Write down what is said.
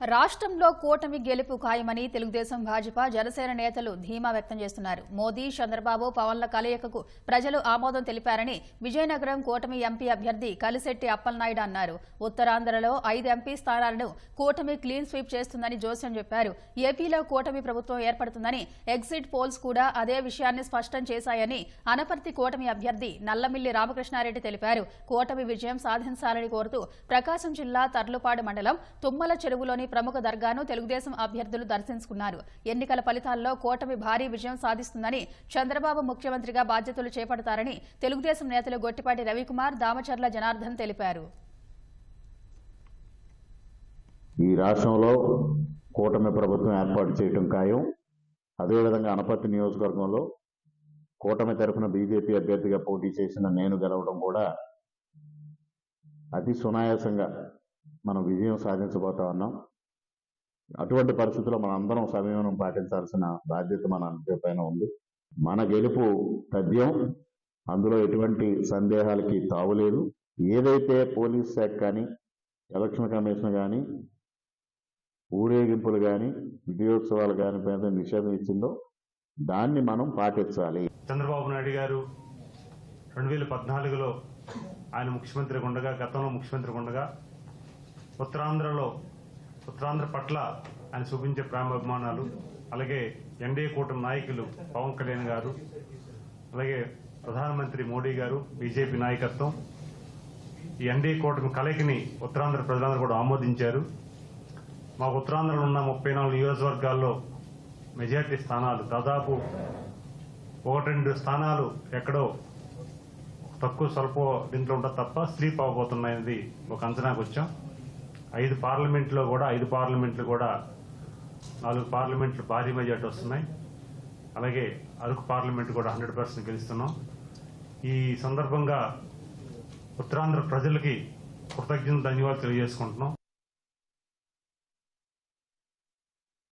రాష్ట్రంలో కూటమి గెలుపు ఖాయమని తెలుగుదేశం భాజపా జనసేన నేతలు ధీమా వ్యక్తం చేస్తున్నారు. మోదీ చంద్రబాబు పవన్ల కలయికకు ప్రజలు ఆమోదం తెలిపారని విజయనగరం కూటమి ఎంపీ అభ్యర్థి కలిశెట్టి అప్పలనాయుడు అన్నారు. ఉత్తరాంధ్రలో ఐదు ఎంపీ స్థానాలను కూటమి క్లీన్ స్వీప్ చేస్తుందని జోస్యం చెప్పారు. ఏపీలో కూటమి ప్రభుత్వం ఏర్పడుతుందని ఎగ్జిట్ పోల్స్ కూడా అదే విషయాన్ని స్పష్టం చేశాయని అనపర్తి కూటమి అభ్యర్థి నల్లమిల్లి రామకృష్ణారెడ్డి తెలిపారు. కూటమి విజయం సాధించాలని కోరుతూ ప్రకాశం జిల్లా తర్లుపాడు మండలం తుమ్మల చెరువులోని ప్రముఖ దర్గాను తెలుగుదేశం అభ్యర్థులు దర్శించుకున్నారు. ఎన్నికల ఫలితాల్లో కూటమి భారీ విజయం సాధిస్తుందని చంద్రబాబు ముఖ్యమంత్రిగా బాధ్యతలు చేపడతారని తెలుగుదేశం నేతలు గొట్టిపాటి రవికుమార్ దామచర్ల జనార్దన్ తెలిపారు. ఈ రాష్ట్రంలో కూటమి ప్రభుత్వం ఏర్పాటు చేయటం ఖాయం. అదేవిధంగా అనపర్తి నియోజకవర్గంలో కూటమి తరఫున బీజేపీ అభ్యర్థిగా పోటీ చేసిన నేను గెలవడం కూడా అతి సునాయాసంగా మనం విజయం సాధించబోతా ఉన్నాం. అటువంటి పరిస్థితుల్లో మన అందరం సంయమనం పాటించాల్సిన బాధ్యత మన అందరి పైన ఉంది. మన గెలుపు తథ్యం అందులో ఎటువంటి సందేహాలకి తావులేదు ఏదైతే పోలీస్ శాఖ కానీ ఎలక్షన్ కమిషన్ కానీ ఊరేగింపులు కానీ విజయోత్సవాలు కానీ పైన నిషేధం ఇచ్చిందో దాన్ని మనం పాటించాలి. చంద్రబాబు నాయుడు గారు రెండు వేల పద్నాలుగులో ఆయన ముఖ్యమంత్రి ఉండగా గతంలో ముఖ్యమంత్రి ఉండగా ఉత్తరాంధ్రలో ఉత్తరాంధ్ర పట్ల ఆయన చూపించే ప్రేమాభిమానాలు అలాగే ఎన్డీఏ కూటమి నాయకులు పవన్ కళ్యాణ్ గారు అలాగే ప్రధానమంత్రి మోడీ గారు బీజేపీ నాయకత్వం ఈ ఎన్డీఏ కూటమి కలయికని ఉత్తరాంధ్ర ప్రజలందరూ కూడా ఆమోదించారు. మా ఉత్తరాంధ్రలో ఉన్న ముప్పై నాలుగు నియోజకవర్గాల్లో మెజార్టీ స్థానాలు దాదాపు ఒకటి రెండు స్థానాలు ఎక్కడో తక్కువ స్వల్ప దీంట్లో ఉంటుంది తప్ప స్లీప్ అవ్వబోతున్నాయనేది ఒక అంచనాకు వచ్చాం. ఐదు పార్లమెంట్లో కూడా ఐదు పార్లమెంట్లు కూడా నాలుగు పార్లమెంట్లు భారీ మెజార్టీ వస్తున్నాయి. అలాగే అరకు పార్లమెంట్ కూడా హండ్రెడ్ పర్సెంట్ గెలుస్తున్నాం. ఈ సందర్భంగా ఉత్తరాంధ్ర ప్రజలకి కృతజ్ఞత ధన్యవాదాలు తెలియజేసుకుంటున్నాం.